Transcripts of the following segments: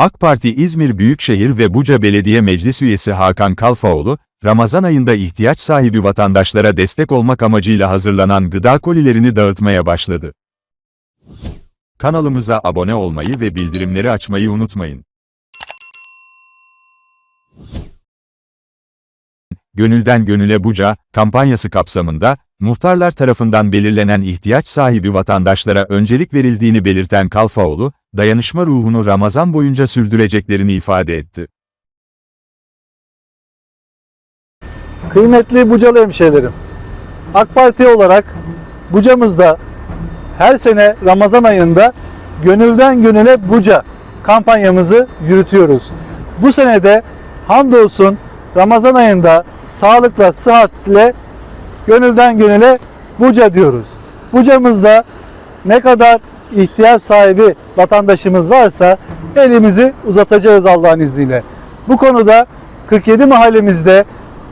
AK Parti İzmir Büyükşehir ve Buca Belediye Meclis Üyesi Hakan Kalfaoğlu, Ramazan ayında ihtiyaç sahibi vatandaşlara destek olmak amacıyla hazırlanan gıda kolilerini dağıtmaya başladı. Kanalımıza abone olmayı ve bildirimleri açmayı unutmayın. Gönülden Gönüle Buca, kampanyası kapsamında, muhtarlar tarafından belirlenen ihtiyaç sahibi vatandaşlara öncelik verildiğini belirten Kalfaoğlu, dayanışma ruhunu Ramazan boyunca sürdüreceklerini ifade etti. Kıymetli Bucalı hemşehrilerim, AK Parti olarak Buca'mızda her sene Ramazan ayında Gönülden Gönüle Buca kampanyamızı yürütüyoruz. Bu sene de hamdolsun Ramazan ayında sağlıkla, sıhhatle Gönülden Gönüle Buca diyoruz. Buca'mızda ne kadar ihtiyaç sahibi vatandaşımız varsa elimizi uzatacağız Allah'ın izniyle. Bu konuda 47 mahallemizde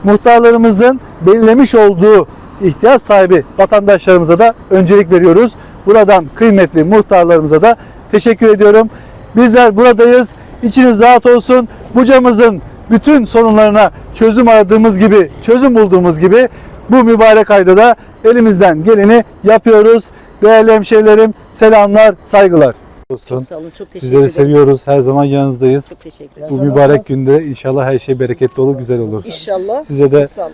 muhtarlarımızın belirlemiş olduğu ihtiyaç sahibi vatandaşlarımıza da öncelik veriyoruz. Buradan kıymetli muhtarlarımıza da teşekkür ediyorum. Bizler buradayız. İçiniz rahat olsun. Bucamızın bütün sorunlarına çözüm aradığımız gibi, çözüm bulduğumuz gibi bu mübarek ayda da elimizden geleni yapıyoruz. Değerli hemşehrilerim, selamlar, saygılar. Çok sağ olun. Çok teşekkür Sizleri ederim. seviyoruz. Her zaman yanınızdayız. Çok teşekkür ederim. Bu mübarek günde inşallah her şey bereketli olur, güzel olur. İnşallah. Size de Çok sağ olun.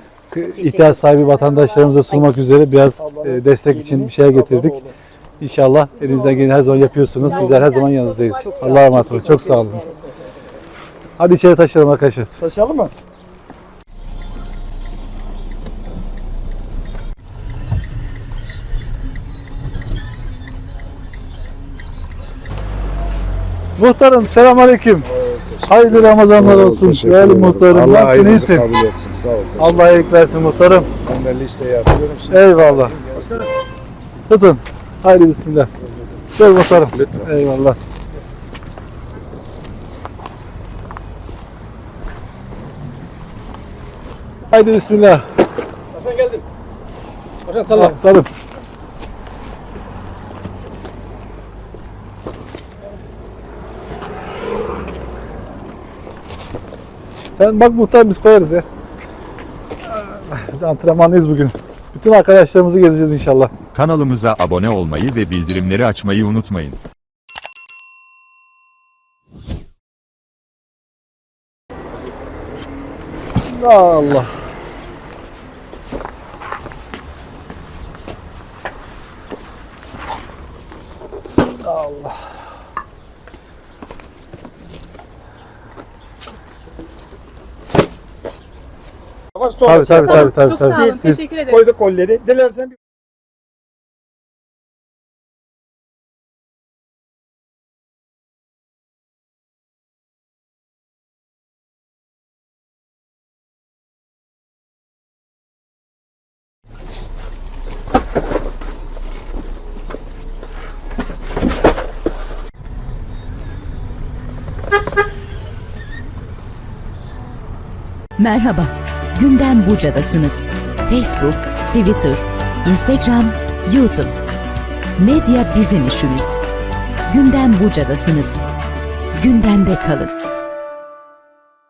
ihtiyaç sahibi vatandaşlarımıza sunmak üzere biraz e, destek için bir şeye getirdik. İnşallah elinizden geleni her zaman yapıyorsunuz. Bizler her zaman yanınızdayız. Allah'a emanet olun. Çok sağ olun. Hadi içeri taşıyalım arkadaşlar. Taşıyalım mı? Muhtarım selamünaleyküm. Hayırlı Ramazanlar olsun. Değerli muhtarım. Allah Nasılsın hayırlı iyisin? kabul etsin. Sağ ol. Allah iyilik versin muhtarım. Ben de liste yapıyorum. Şimdi Eyvallah. Tutun. Haydi bismillah. Gel muhtarım. Eyvallah. Haydi bismillah. Hasan geldin. Hasan sallam. Muhtarım. Sen bak muhtar biz koyarız ya. Biz antrenmanlıyız bugün. Bütün arkadaşlarımızı gezeceğiz inşallah. Kanalımıza abone olmayı ve bildirimleri açmayı unutmayın. Allah. Allah. Var sonra Tabii tabii tabii tabii. Çok sağ olun. tabii. Siz Teşekkür ederim. koyduk kolleri. Dilersen bir Merhaba, Gündem Buca'dasınız. Facebook, Twitter, Instagram, YouTube. Medya bizim işimiz. Gündem Buca'dasınız. Gündemde kalın.